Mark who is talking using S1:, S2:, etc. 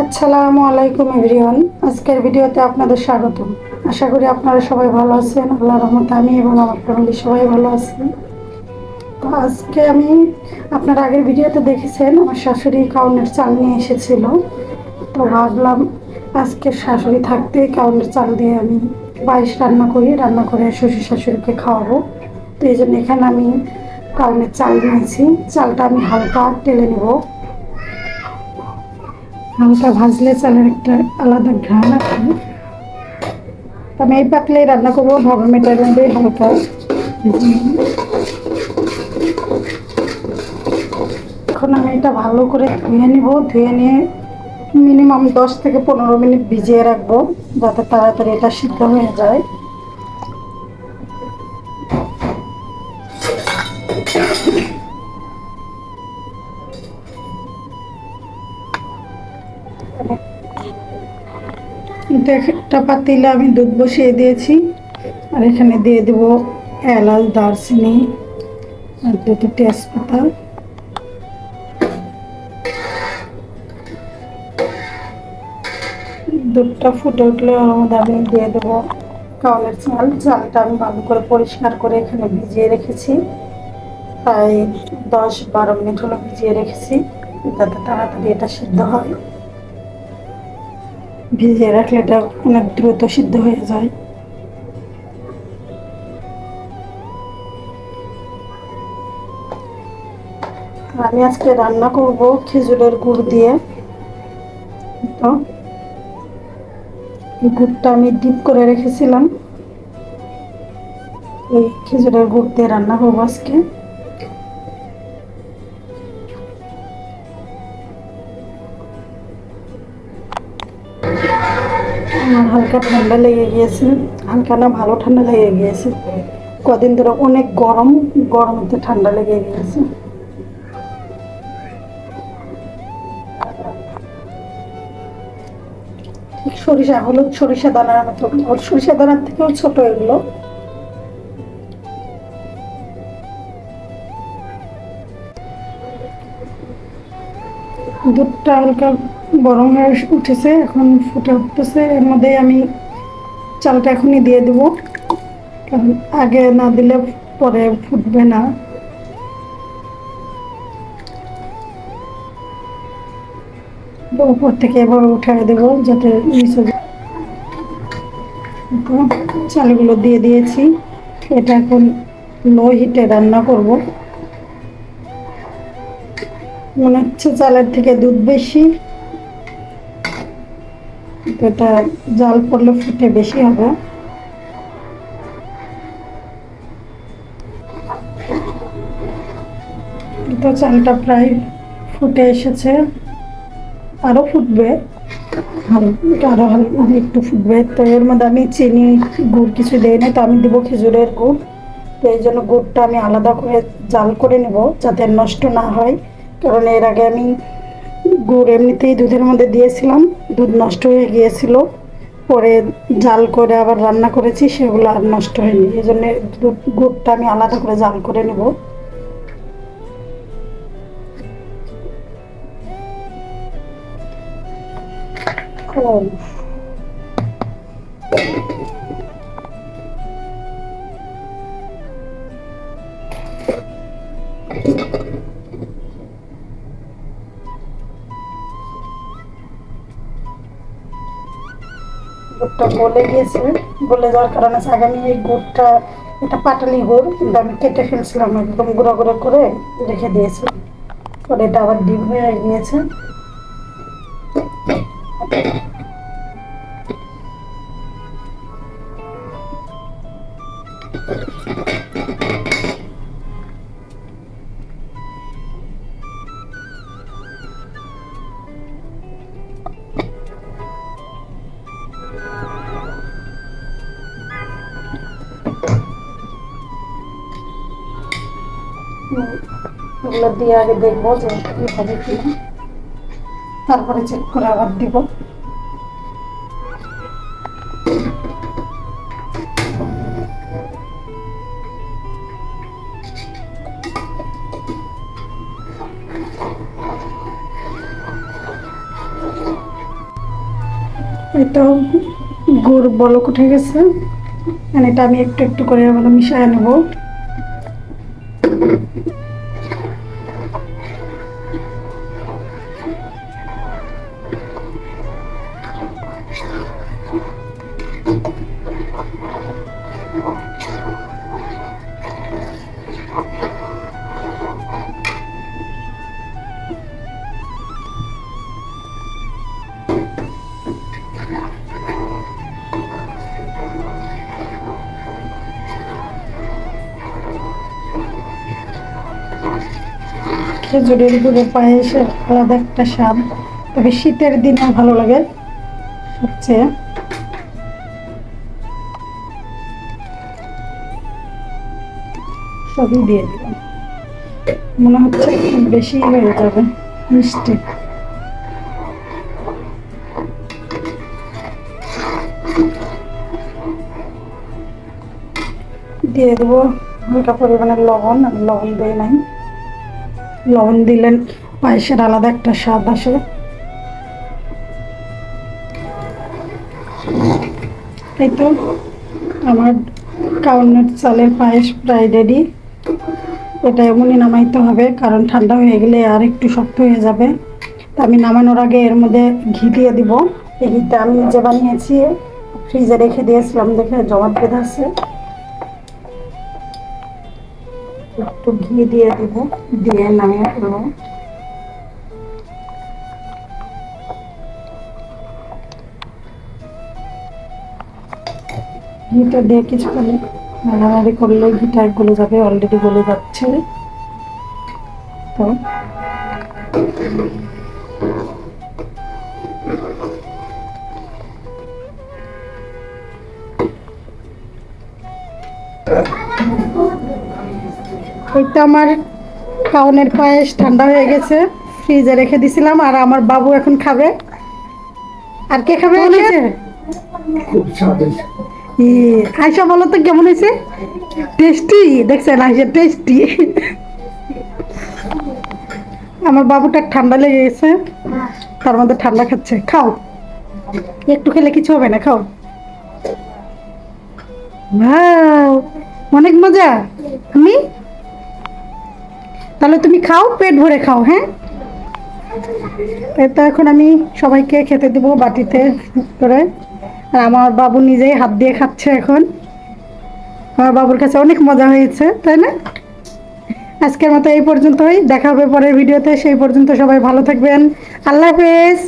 S1: আসসালামু আলাইকুম এভরিওয়ান। আজকের ভিডিওতে আপনাদের স্বাগত আশা করি আপনারা সবাই ভালো আছেন। আল্লাহ রহমত আমি এবং আমার ফ্যামিলি সবাই ভালো আছেন তো আজকে আমি আপনার আগের ভিডিওতে দেখেছেন, আমার শাশুড়ি কাউনের চাল নিয়ে এসেছিল। তো ভাবলাম আজকে শাশুড়ি থাকতে কাউনের চাল দিয়ে আমি পায়েস রান্না করি, রান্না করে শ্বশুর শাশুড়িকে খাওয়াবো। তো এই জন্য এখানে আমি কাউনের চাল নিয়েছি। চালটা আমি হালকা টেলে নেব। হালকা ভাজলে চালের একটা আলাদা ঘ্রাণ আছে। আমি এই পাতলেই রান্না করব ভগমেটার মধ্যে হালকা। এখন আমি এটা ভালো করে ধুয়ে নিব, ধুয়ে নিয়ে মিনিমাম দশ থেকে পনেরো মিনিট ভিজিয়ে রাখব, যাতে তাড়াতাড়ি এটা সিদ্ধ হয়ে যায়। এটা একটা পাতিলে আমি দুধ বসিয়ে দিয়েছি। আর এখানে দিয়ে দেব এলাচ, দারচিনি, আর দুটো তেজপাতা। দুধটা ফুটে উঠলে ওর মধ্যে আমি দিয়ে দেবো কাউনের চাল চালটা আমি ভালো করে পরিষ্কার করে এখানে ভিজিয়ে রেখেছি। প্রায় দশ বারো মিনিট হলো ভিজিয়ে রেখেছি। যাতে তাড়াতাড়ি এটা সিদ্ধ হয়। ভিজিয়ে রাখলে এটা অনেক দ্রুত সিদ্ধ হয়ে যায়। আমি আজকে রান্না করব খেজুরের গুড় দিয়ে। তো গুড়টা আমি ডিপ করে রেখেছিলাম। এই খেজুরের গুড় দিয়ে রান্না করব আজকে। আমার হালকা ঠান্ডা লেগে গিয়েছে, হালকা না ভালো ঠান্ডা লেগে গিয়েছে। কদিন ধরে অনেক গরম, গরমতে ঠান্ডা লেগে গিয়েছে। সরিষা, হলুদ সরিষা দানার মতো। সরিষা দানার থেকেও ছোট এগুলো। দুধটা হালকা গরম হয়ে উঠেছে, এখন ফুটে উঠতেছে। এর মধ্যে আমি চালটা এখনই দিয়ে দেব, কারণ আগে না দিলে পরে ফুটবে না। উপর থেকে এবার উঠিয়ে দেবো, যাতে চালগুলো দিয়ে দিয়েছি। এটা এখন লো হিটে রান্না করব। মনে হচ্ছে চালের থেকে দুধ বেশি। এটা জাল পড়লে ফুটে বেশি হবে। তো চালটা প্রায় ফুটে এসেছে। আরও ফুটবে। হালকা আরও হালকা একটু ফুটবে। তো এর মধ্যে আমি চিনি, গুড় কিছু দেই না তো আমি দেবো খেজুরের গুড়। তো এই জন্য গুড়টা আমি আলাদা করে জাল করে নেব যাতে নষ্ট না হয়। কারণ এর আগে আমি গুড় এমনিতেই দুধের মধ্যে দিয়েছিলাম, দুধ নষ্ট হয়ে গিয়েছিল। পরে জাল করে আবার রান্না করেছি, সেগুলো আর নষ্ট হয়নি। এই জন্য গুড়টা আমি আলাদা করে জাল করে নেব। ও গুড়টা গলে গিয়েছে গলে যাওয়ার কারণে আগে আমি এই গুড়টা, এটা পাটালি গুড়, কিন্তু আমি কেটে ফেলছিলাম, একদম গুঁড়ো গুঁড়ো করে রেখে দিয়েছি। পরে এটা আবার ডিম হয়ে গিয়েছে। দিয়ে দেখব যে কি হবে কি তারপরে চেক করে আবার দিব। তো গুড় বলক উঠে গেছে। আর এটা আমি একটু একটু করে মিশিয়ে নেব। খেজুরের গুঁড়ো পায়েসের আলাদা একটা স্বাদ। তবে শীতের দিনে ভালো লাগে সবচেয়ে। সবই দিয়ে দিলাম। মনে হচ্ছে বেশি হয়ে যাবে মিষ্টি। দিয়ে দেবো হালকা পরিমাণের লবণ লবণ দিয়ে নাই। লবণ দিলেন পায়েসের আলাদা একটা স্বাদ আসে। এই তো আমার কাউনের চালের পায়েস প্রায় রেডি এটা এমনই নামাইতে হবে, কারণ ঠান্ডা হয়ে গেলে আর একটু শক্ত হয়ে যাবে। তা আমি নামানোর আগে এর মধ্যে ঘি দিয়ে দিব। এই ঘিটা আমি নিজে বানিয়েছি, ফ্রিজে রেখে দিয়েছিলাম দেখে জমাট বেঁধে আছে। একটু ঘি দিয়ে দিব, দিয়ে নামিয়ে ফেলব। ঘিটা দিয়ে কিছুক্ষণ নাড়ানাড়ি করলে ঘিটা গলে যাবে? অলরেডি গলে যাচ্ছে। তো। এই তো আমার খাওয়ানোর পায়েস ঠান্ডা হয়ে গেছে। ফ্রিজে রেখে দিছিলাম আর আমার বাবু এখন খাবে। আর কে খাবে?
S2: খুব স্বাদ
S1: আয়সা বলো তো কেমন হয়েছে? টেস্টি দেখছেন আয়সা টেস্টি আমার বাবুটা ঠান্ডা লেগে গেছে, তার মধ্যে ঠান্ডা খাচ্ছে। খাও। একটু খেলে কিছু হবে না, খাও। অনেক মজা। আমি? তাহলে তুমি খাও, পেট ভরে খাও হ্যাঁ? এটা এখন আমি সবাইকে খেতে দেবো বাটিতে করে। আর আমার বাবু নিজেই হাত দিয়ে খাচ্ছে এখন। আমার বাবুর কাছে অনেক মজা হয়েছে, তাই না? আজকের মতো এই পর্যন্তই, দেখা হবে পরের ভিডিওতে, সেই পর্যন্ত সবাই ভালো থাকবেন। আল্লাহ হাফেজ।